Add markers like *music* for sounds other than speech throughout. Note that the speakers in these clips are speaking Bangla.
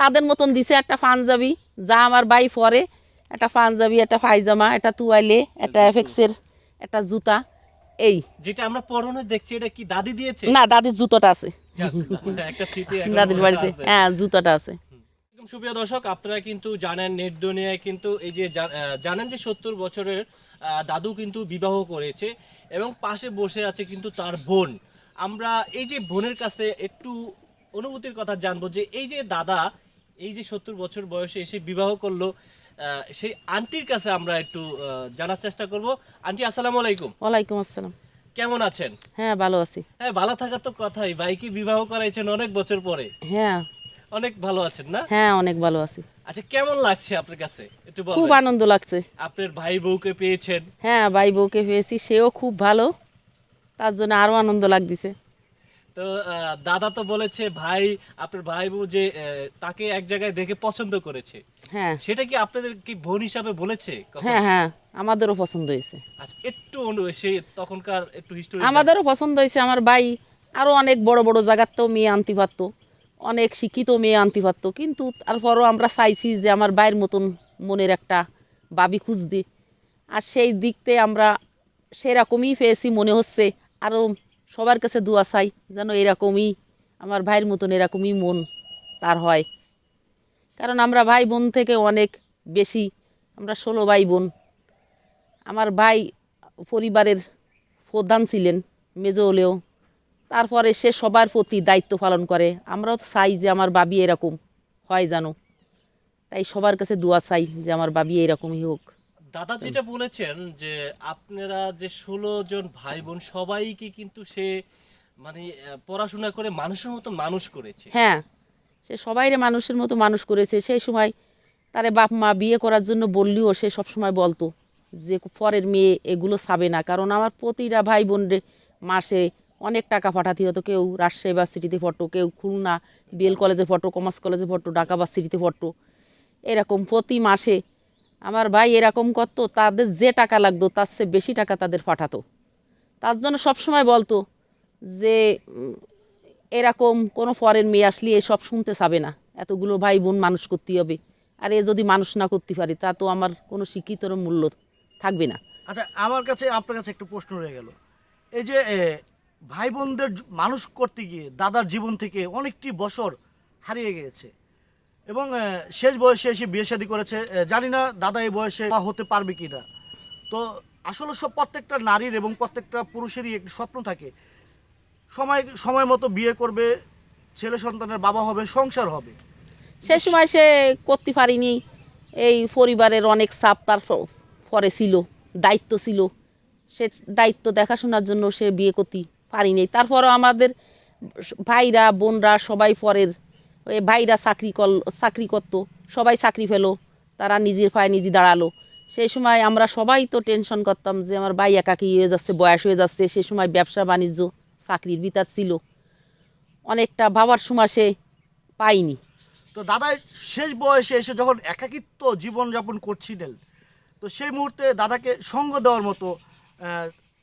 তাদের মতন দিছে একটা পাঞ্জাবি যা আমার বাই পরে একটা পাঞ্জাবি একটা পায়জামা একটা তুয়াইলে একটা এফেক্সের একটা জুতা এই। যেটা আমরা পরনে দেখছি এটা কি দাদি দিয়েছে? না দাদির জুতোটা আছে। দাদির বাড়িতে হ্যাঁ জুতোটা আছে। সুপ্রিয় দর্শক আপনারা কিন্তু জানেন নেট দুনিয়ায় কিন্তু এই যে জানেন যে সত্তর বছরের দাদু কিন্তু বিবাহ করেছে এবং পাশে বসে আছে কিন্তু তার বোন। আমরা এই যে বোনের কাছে একটু অনুভূতির কথা জানব যে এই যে দাদা এই যে সত্তর বছর বয়সে এসে বিবাহ করল সেই আন্টির কাছে আমরা একটু জানার চেষ্টা করব। আন্টি আসসালামু আলাইকুম। ওয়ালাইকুম আসসালাম। কেমন আছেন? হ্যাঁ ভালো আছি। হ্যাঁ ভালো থাকার তো কথাই। ভাইকে বিবাহ করাইছেন অনেক বছর পরে। হ্যাঁ। অনেক ভালো আছেন না? হ্যাঁ অনেক ভালো আছি। আচ্ছা কেমন লাগছে আপনার কাছে? একটু খুব আনন্দ লাগছে। আপনার ভাই বউকে পেয়েছেন। হ্যাঁ ভাই বউকে পেয়েছি সেও খুব ভালো। তার জন্য আরও আনন্দ লাগতেছে। তো দাদা তো বলেছে ভাই আপনার ভাই বউ যে তাকে এক জায়গায় দেখে পছন্দ করেছে। হ্যাঁ। সেটা কি আপনাদের কি বোন হিসাবে বলেছে হ্যাঁ হ্যাঁ আমাদেরও পছন্দ হয়েছে। আচ্ছা একটু সেই তখনকার একটু হিস্টোরি আমাদেরও পছন্দ হয়েছে আমার ভাই আরও অনেক বড় বড় জায়গাতেও মেয়ে আনতে পারতো অনেক শিক্ষিত মেয়ে আনতে পারতো কিন্তু তারপরও আমরা চাইছি যে আমার ভাইয়ের মতন মনের একটা বাবি খুঁজতে। আর সেই দিকতে আমরা সেরকমই পেয়েছি মনে হচ্ছে আরও সবার কাছে দোয়া চাই যেন এরকমই আমার ভাইয়ের মতন এরকমই মন তার হয়। কারণ আমরা ভাই বোন থেকে অনেক বেশি আমরা ষোলো ভাই বোন আমার ভাই পরিবারের প্রধান ছিলেন মেজ হলেও তারপরে সে সবার প্রতি দায়িত্ব পালন করে। আমরাও চাই যে আমার বাবি এরকম হয় জানো তাই সবার কাছে দোয়া চাই যে আমার বাবি এরকমই হোক। দাদা যেটা বলেছেন যে আপনারা যে ষোলো জন ভাই বোন সবাইকে কিন্তু সে মানে পড়াশোনা করে মানুষের মতো মানুষ করেছে। হ্যাঁ সে সবাইরে মানুষের মতো মানুষ করেছে। সেই সময় তারে বাপ মা বিয়ে করার জন্য বললেও সে সবসময় বলতো যে পরের মেয়ে এগুলো ছাবে না। কারণ আমার প্রতিটা ভাই বোনরে মাসে অনেক টাকা পাঠাতে হতো। কেউ রাজশাহী ভার্সিটিতে ফটো কেউ খুলনা বিএল কলেজে ফটো কমার্স কলেজে ফটো ঢাকা ভার্সিটিতে ফটো এরকম প্রতি মাসে আমার ভাই এরকম করতো, তাদের যে টাকা লাগতো, তার চেয়ে বেশি টাকা তাদের পাঠাতো। তার জন্য সবসময় বলতো যে এরকম কোনো ফরেন মেয়ে আসলে এসব শুনতে চাবে না। এতগুলো ভাই বোন মানুষ করতে হবে। আর এ যদি মানুষ না করতে পারি, তা তো আমার কোনো শিক্ষিতর মূল্য থাকবে না। আচ্ছা আমার কাছে, আপনার কাছে একটু প্রশ্ন রয়ে গেল। এই যে ভাই বোনদের মানুষ করতে গিয়ে দাদার জীবন থেকে অনেকটি বছর হারিয়ে গিয়েছে এবং শেষ বয়সে এসে বিয়ে শাদী করেছে। জানি না দাদা এই বয়সে মা হতে পারবে কি না তো আসলে সব প্রত্যেকটা নারীর এবং প্রত্যেকটা পুরুষেরই একটি স্বপ্ন থাকে। সময় সময় মতো বিয়ে করবে, ছেলে সন্তানের বাবা হবে, সংসার হবে। সে সময় সে করতে পারিনি। এই পরিবারের অনেক চাপ তার পরে ছিল, দায়িত্ব ছিল। সে দায়িত্ব দেখাশোনার জন্য সে বিয়ে করতে পারিনি। তারপরও আমাদের ভাইরা, বোনরা সবাই পরের ওই ভাইরা চাকরি কর চাকরি করতো সবাই চাকরি পেল তারা নিজের পায়ে নিজে দাঁড়াল। সেই সময় আমরা সবাই তো টেনশন করতাম যে আমার ভাই একাকি হয়ে যাচ্ছে বয়স হয়ে যাচ্ছে সে সময় ব্যবসা বাণিজ্য চাকরির ভিতর ছিল। অনেকটা ভাবার সময় সে পাইনি। তো দাদা শেষ বয়সে এসে যখন একাকিত্ব জীবনযাপন করছিলেন তো সেই মুহূর্তে দাদাকে সঙ্গ দেওয়ার মতো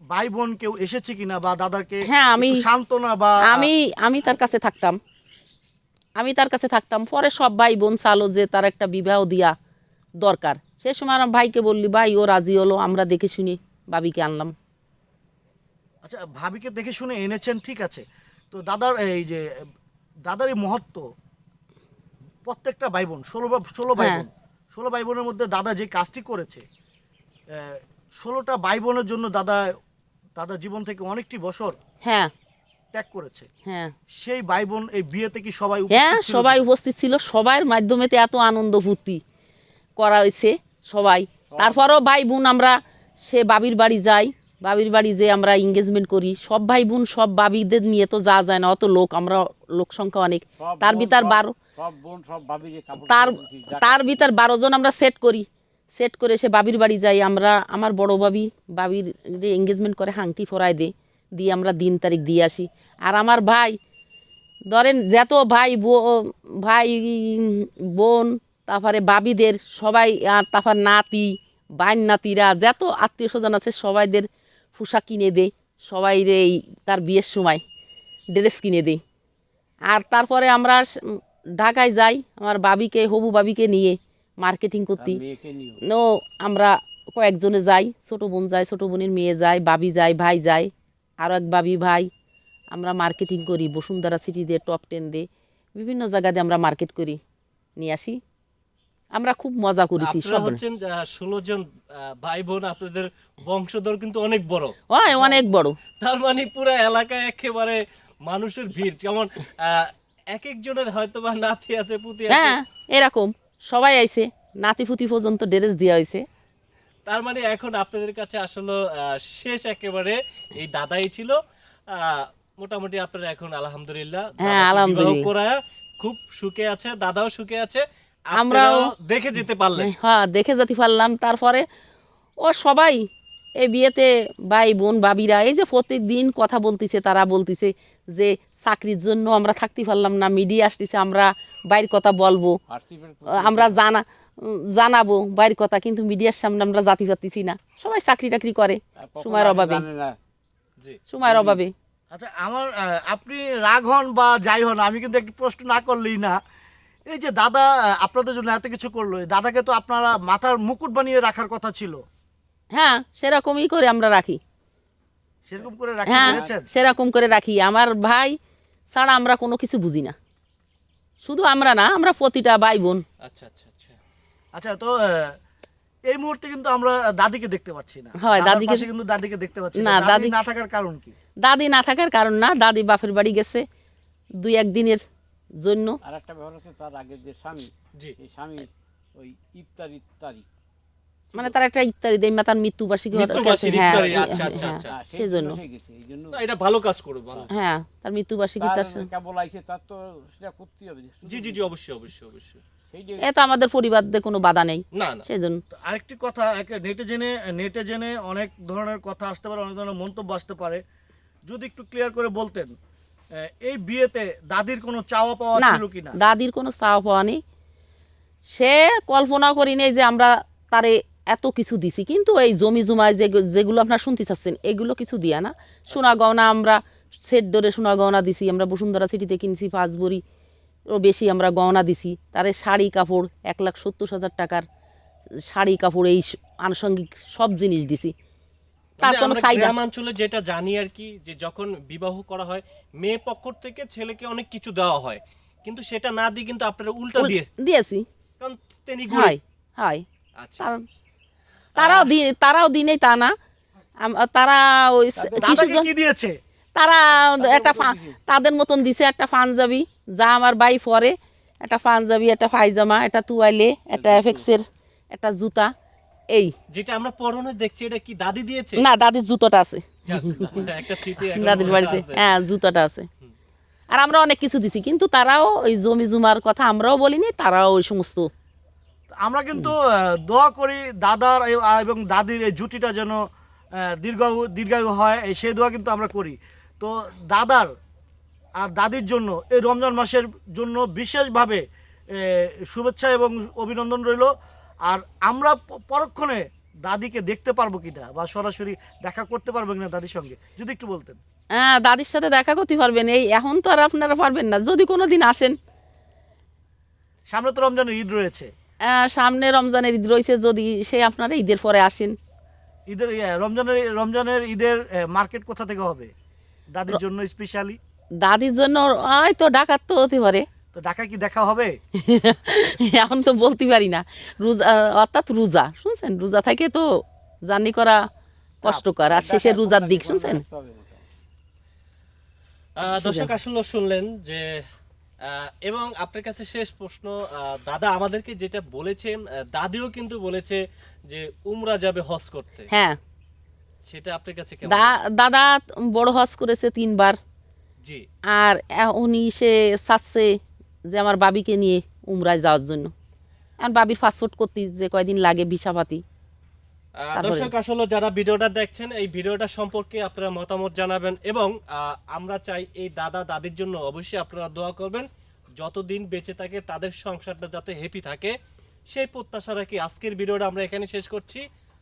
ভাই বোন কেউ এসেছে কিনা বা দাদাকে হ্যাঁ, আমি- সান্ত্বনা বা আমি আমি তার কাছে থাকতাম। আমি তার কাছে থাকতাম। পরে সব ভাই বোন চালো যে তার একটা বিবাহ দিয়া দরকার। সে সময় আমার ভাইকে বললি ভাই ও রাজি হলো আমরা দেখে শুনি ভাবিকে আনলাম। আচ্ছা ভাবিকে দেখে শুনে এনেছেন ঠিক আছে। তো দাদার এই যে দাদার এই মহত্ব প্রত্যেকটা ভাই বোন ষোলো বা- ষোলো ভাই হ্যাঁ। বোন ষোলো ভাই বোনের মধ্যে দাদা যে কাজটি করেছে ষোলোটা ভাই বোনের জন্য দাদা দাদা জীবন থেকে অনেকটি বছর হ্যাঁ। ত্যাগ করেছে। হ্যাঁ। সেই ভাই বোন এই বিয়েতে কি সবাই হ্যাঁ সবাই উপস্থিত ছিল। সবার মাধ্যমেতে এত আনন্দ ফুর্তি করা হয়েছে সবাই। তারপরও ভাই বোন আমরা সে বাবির বাড়ি যাই বাবির বাড়ি যে আমরা এঙ্গেজমেন্ট করি। সব ভাই বোন সব বাবিদের নিয়ে তো যা যায় না অত লোক আমরা লোক সংখ্যা অনেক। তার ভিতর বারো সব বোন সব ভাবি যে কাপড় তার তার ভিতর বারো জন আমরা সেট করি। সেট করে সে বাবির বাড়ি যাই। আমরা আমার বড় বাবি বাবির এঙ্গেজমেন্ট করে হাংটি ফরায় দে দিয়ে আমরা দিন তারিখ দিয়ে আসি। আর আমার ভাই ধরেন যত ভাই বো- ভাই বোন তারপরে বাবিদের সবাই আর তারপর নাতি বাইন নাতিরা যত আত্মীয় স্বজন আছে সবাইদের পোশাক কিনে দেয় সবাই এই তার বিয়ের সময় ড্রেস কিনে দেয় আর তারপরে আমরা ঢাকায় যাই আমার বাবিকে হবু বাবিকে নিয়ে মার্কেটিং করতে। নো আমরা কয়েকজনে যাই ছোটো বোন যায় ছোটো বোনের মেয়ে যায় বাবি যায় ভাই যায়। আরও এক বাবি ভাই আমরা মার্কেটিং করি বসুন্ধরা সিটি দিয়ে টপ টেন দিয়ে বিভিন্ন জায়গা দিয়ে আমরা মার্কেট করি। নিয়ে আসি। আমরা খুব মজা করেছি সব। হচ্ছেন ষোলো জন ভাই বোন আপনাদের বংশধর কিন্তু অনেক বড়। হয় অনেক বড়। তার মানে পুরো এলাকায় একেবারে মানুষের ভিড়। যেমন এক একজনের হয়তো বা নাতি আছে পুতি আছে। হ্যাঁ এরকম। সবাই আইছে নাতি ফুতি পর্যন্ত ড্রেস দেওয়া হয়েছে তার মানে এখন আপনাদের কাছে আসলে শেষ একেবারে এই দাদাই ছিল। আহ, মোটামুটি আপনারা এখন আলহামদুলিল্লাহ হ্যাঁ, আলহামদুলিল্লাহ। খুব সুখে আছে দাদাও সুখে আছে। আমরাও- দেখে যেতে পারলেন। হ্যাঁ দেখে যেতে পারলাম। তারপরে ও সবাই এই বিয়েতে ভাই বোন বাবিরা এই যে প্রত্যেক দিন কথা বলতিছে তারা বলতিছে যে চাকরির জন্য আমরা থাকতে পারলাম না মিডিয়া আসতেছে আমরা বাইর কথা বলব। আমরা জানা জানাব বাইরের কথা কিন্তু মিডিয়ার সামনে আমরা জাতি পারতেছি না। সবাই চাকরি টাকরি করে সময়ের অভাবে। সময়ের অভাবে। আচ্ছা আমার আপনি রাগ হন বা যাই হন আমি কিন্তু একটু প্রশ্ন না করলেই না। এই যে দাদা আপনাদের জন্য এত কিছু করল দাদাকে তো আপনারা মাথার মুকুট বানিয়ে রাখার কথা ছিল। হ্যাঁ সেরকমই করে আমরা রাখি। সেরকম করে রাখতে হ্যাঁ সেরকম করে রাখি। আমার ভাই ছাড়া আমরা কোনো কিছু বুঝি না। শুধু আমরা না আমরা প্রতিটা ভাই বোন। আচ্ছা আচ্ছা। আচ্ছা তো এই মুহূর্তে কিন্তু আমরা দাদিকে দেখতে পাচ্ছি না। হয়, দাদিকে- কিন্তু দাদিকে দেখতে পাচ্ছি না, দাদি দাদি- না থাকার কারণ কি? দাদি না থাকার কারণ না দাদি বাপের বাড়ি গেছে দুই একদিনের জন্য। আর একটা ব্যাপার হচ্ছে তার আগে যে স্বামী জি। সেই স্বামী ওই ইফতারি তারিখ। মানে তার একটা ইত্যাদি দেয় তার মৃত্যুবার্ষিকী মৃত্যুবার্ষিকী হ্যাঁ, ইফতারি, হ্যাঁ, আচ্ছা, আচ্ছা, হ্যাঁ, আচ্ছা। হ্যাঁ, সেই সেজন্য। জন্য গেছে এই জন্য না, এটা ভালো কাজ করো ভালো। হ্যাঁ তার মৃত্যুবার্ষিকী তার তার কেবল আইছে তার তো সেটা করতেই হবে জি জি জি অবশ্যই অবশ্যই অবশ্যই। সেই যে এ তো আমাদের পরিবারদের কোনো বাধা নেই। না না। সেজন্য। আরেকটি কথা নেটে জেনে নেটে জেনে অনেক ধরনের কথা আসতে পারে অনেক ধরনের মন্তব্য আসতে পারে। যদি একটু ক্লিয়ার করে বলতেন এই বিয়েতে দাদির কোনো চাওয়া পাওয়া না ছিল কিনা? দাদির কোনো চাওয়া পাওয়া নেই। সে কল্পনা করি নেই যে আমরা তারে এত কিছু দিছি কিন্তু এই জমি জমায় যে যেগুলো আপনারা শুনতে চাচ্ছেন এগুলো কিছু দিয়া না। সোনা গহনা আমরা সেট ধরে সোনা গহনা দিছি আমরা বসুন্ধরা সিটিতে কিনছি পাঁচ বড়ি বেশি আমরা গহনা দিছি। তারে শাড়ি কাপড় এক লাখ সত্তর হাজার টাকার শাড়ি কাপড় এই আনুষঙ্গিক সব জিনিস দিছি। তার কোনো আমরা গ্রামাঞ্চলে যেটা জানি আর কি যে যখন বিবাহ করা হয় মেয়ে পক্ষ থেকে ছেলেকে অনেক কিছু দেওয়া হয়। কিন্তু সেটা না দিয়ে কিন্তু আপনারা উল্টা দিয়ে দিয়েছি। কারণ তিনি হয় হয়। আচ্ছা। তারাও দিন তারাও দিনেই তা না। তারা ওই কিছু কি দিয়েছে? তারা একটা তাদের মতন দিছে একটা পাঞ্জাবি। যা আমার বাই পরে একটা পাঞ্জাবি একটা পায়জামা একটা তুয়ালে একটা এফেক্সের একটা জুতা এই। যেটা আমরা পরনে দেখছি এটা কি দাদি দিয়েছে? না দাদির জুতোটা আছে। দাদির বাড়িতে হ্যাঁ জুতোটা আছে। আর আমরা অনেক কিছু দিছি কিন্তু তারাও ওই জমি জুমার কথা আমরাও বলিনি তারাও ওই সমস্ত। আমরা কিন্তু দোয়া করি দাদার এবং দাদির এই জুটিটা যেন আহ, দীর্ঘায়ু দীর্ঘায়ু হয় এই সেই দোয়া কিন্তু আমরা করি। তো দাদার আর দাদির জন্য এই রমজান মাসের জন্য বিশেষভাবে শুভেচ্ছা এবং অভিনন্দন রইল। আর আমরা পরক্ষণে দাদিকে দেখতে পারব কিনা বা সরাসরি দেখা করতে পারব কিনা দাদির সঙ্গে যদি একটু বলতেন। হ্যাঁ দাদির সাথে দেখা করতে পারবেন। এই এখন তো আর আপনারা পারবেন না। যদি কোনো দিন আসেন। সামনে তো রমজানের ঈদ রয়েছে। আহ, সামনে রমজানের ঈদ রয়েছে। যদি সে আপনারা ঈদের পরে আসেন। ঈদের রমজানের রমজানের ঈদের মার্কেট কোথা থেকে হবে? দাদির জন্য স্পেশালি দাদির জন্য ওই তো ডাকাত তো হতে পারে। *laughs* তো ঢাকা কি দেখা হবে? এখন তো বলতে পারি না। রোজা অর্থাৎ রোজা শুনছেন? রোজা থেকে তো জার্নি করা কষ্টকর আর শেষে রোজার দিক শুনছেন? দর্শক আসলে শুনলেন যে এবং আপনার কাছে শেষ প্রশ্ন আহ, দাদা আমাদেরকে যেটা বলেছেন দাদিও কিন্তু বলেছে যে উমরা যাবে হজ করতে। হ্যাঁ। সেটা আপনার কাছে কেমন দাদা বড় হজ করেছে তিনবার। জি। আর উনি সে চাচ্ছে যে আমার বাবিকে নিয়ে উমরায় যাওয়ার জন্য। আর বাবির পাসপোর্ট করতে যে কয়দিন লাগে আহ, তারপরে? দর্শক আসলে যারা ভিডিওটা দেখছেন এই ভিডিওটা সম্পর্কে আপনারা মতামত জানাবেন এবং আমরা চাই এই দাদা দাদির জন্য অবশ্যই আপনারা দোয়া করবেন। যতদিন বেঁচে থাকে তাদের সংসারটা যাতে হ্যাপি থাকে। সেই প্রত্যাশা রাখি আজকের ভিডিওটা আমরা এখানে শেষ করছি।